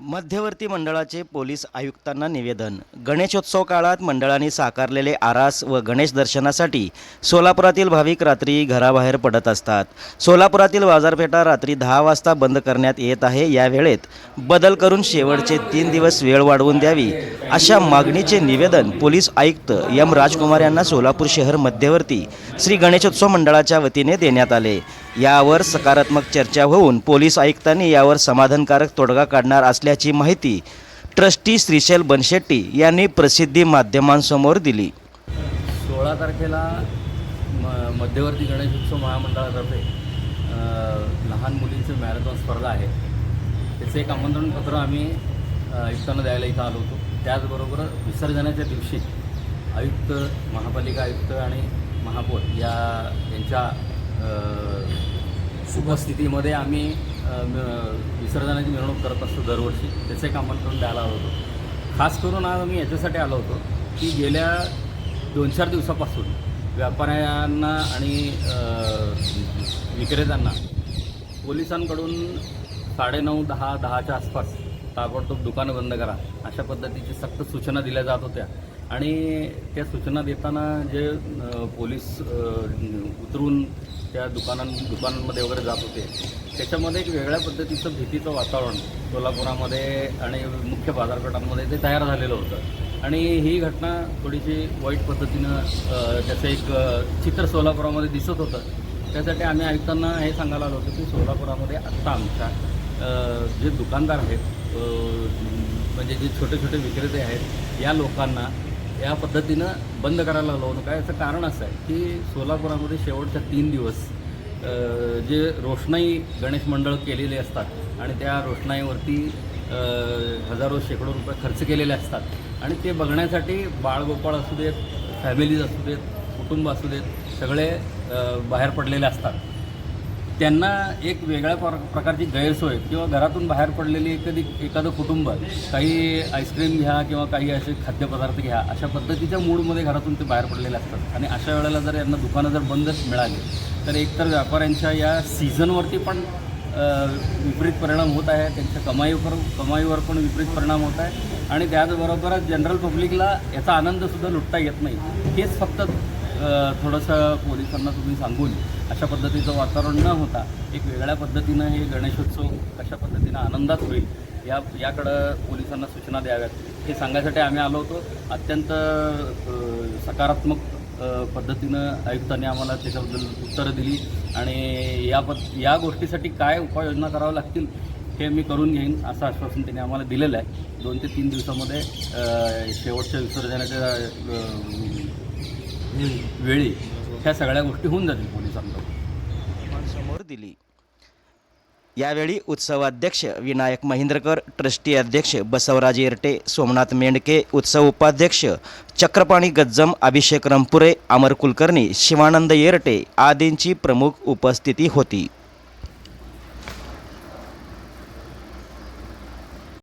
मध्यवर्ती मंडळाचे पोलीस आयुक्तांना निवेदन. गणेशोत्सव काळात मंडळाने साकारलेले आरास व गणेश दर्शनासाठी सोलापुरातील भाविक रात्री घराबाहेर पडत असतात. सोलापुरातील बाजारपेठा रात्री दहा वाजता बंद करण्यात येत आहे. या वेळेत बदल करून शेवटचे तीन दिवस वेळ वाढवून द्यावी अशा मागणीचे निवेदन पोलीस आयुक्त एम राजकुमार यांना सोलापूर शहर मध्यवर्ती श्री गणेशोत्सव मंडळाच्या वतीने देण्यात आले. यावर सकारात्मक चर्चा होऊन पोलीस आयुक्तांनी यावर समाधानकारक तोडगा काढणार असल्याची माहिती ट्रस्टी श्रीशैल बनशेट्टी यांनी प्रसिद्धी माध्यमांसमोर दिली. सोळा तारखेला म मध्यवर्ती गणेशोत्सव महामंडळातर्फे लहान मुलींची मॅरेथॉन स्पर्धा आहे. त्याचं एक आमंत्रणपत्र आम्ही आयुक्तांना द्यायला इथं आलो होतो. त्याचबरोबर विसर्जनाच्या दिवशी आयुक्त महापालिका आयुक्त आणि महापौर या यांच्या शुभस्थितीमध्ये आम्ही विसर्जनाची मिरवणूक करत असतो दरवर्षी. त्याचं एक आमंत्रण द्यायला आलो होतो. खास करून आज आम्ही याच्यासाठी आलो होतो की गेल्या दोन चार दिवसापासून व्यापाऱ्यांना आणि विक्रेत्यांना पोलिसांकडून साडेनऊ दहा दहाच्या आसपास ताबडतोब दुकानं बंद करा अशा पद्धतीची सक्त सूचना दिल्या जात होत्या. आणि त्या सूचना देताना जे पोलीस उतरून त्या दुकानां दुकानांमध्ये वगैरे जात होते त्याच्यामध्ये एक वेगळ्या पद्धतीचं भीतीचं वातावरण सोलापुरामध्ये आणि मुख्य बाजारपेठांमध्ये ते तयार झालेलं होतं. आणि ही घटना थोडीशी वाईट पद्धतीनं त्याचं एक चित्र सोलापुरामध्ये दिसत होतं. त्यासाठी आम्ही आयुक्तांना हे सांगायला आलो होतो की सोलापुरामध्ये आत्ता आमच्या जे दुकानदार आहेत म्हणजे जे छोटे छोटे विक्रेते आहेत या लोकांना या पद्धतीनं बंद करायला लावू नका याचं कारण असं आहे की सोलापुरामध्ये शेवटच्या तीन दिवस जे रोषणाई गणेश मंडळ केलेले असतात आणि त्या रोषणाईवरती हजारो शेकडो रुपये खर्च केलेले असतात. आणि ते बघण्यासाठी बाळगोपाळ असू देत फॅमिलीज असू देत कुटुंब असू देत सगळे बाहेर पडलेले असतात. त्यांना एक वेगळ्या प्र प्रकारची गैरसोय किंवा घरातून बाहेर पडलेली एखादी एखादं कुटुंब काही आईस्क्रीम घ्या किंवा काही असे खाद्यपदार्थ घ्या अशा पद्धतीच्या मूडमध्ये घरातून ते बाहेर पडलेले असतात. आणि अशा वेळेला जर यांना दुकानं जर बंदच मिळाली तर एकतर व्यापाऱ्यांच्या या सीझनवरती पण विपरीत परिणाम होत आहे त्यांच्या कमाईवर कमाईवर पण विपरीत परिणाम होत आहे. आणि त्याचबरोबरच जनरल पब्लिकला याचा आनंदसुद्धा लुटता येत नाही. हेच फक्त थोडंसं पोलिसांना तुम्ही सांगून अशा पद्धतीचं वातावरण न होता एक वेगळ्या पद्धतीनं हे गणेशोत्सव कशा पद्धतीनं आनंदात होईल या याकडं पोलिसांना सूचना द्याव्यात. हे सांगायसाठी आम्ही आलो होतो. अत्यंत सकारात्मक पद्धतीनं आयुक्तांनी आम्हाला त्याच्याबद्दल उत्तरं दिली आणि या पद या गोष्टीसाठी काय उपाययोजना कराव्या लागतील हे मी करून घेईन असं आश्वासन त्यांनी आम्हाला दिलेलं आहे. दोन ते तीन दिवसामध्ये शेवटच्या विसर्जनाच्या वेळी ह्या सगळ्या गोष्टी होऊन जातील पोलिसांकडून समोर दिली. यावेळी उत्सवाध्यक्ष विनायक महिंद्रकर ट्रस्टी अध्यक्ष बसवराज येरटे सोमनाथ मेंढके उत्सव उपाध्यक्ष चक्रपाणी गज्जम अभिषेक रंपुरे अमर कुलकर्णी शिवानंद येरटे आदींची प्रमुख उपस्थिती होती.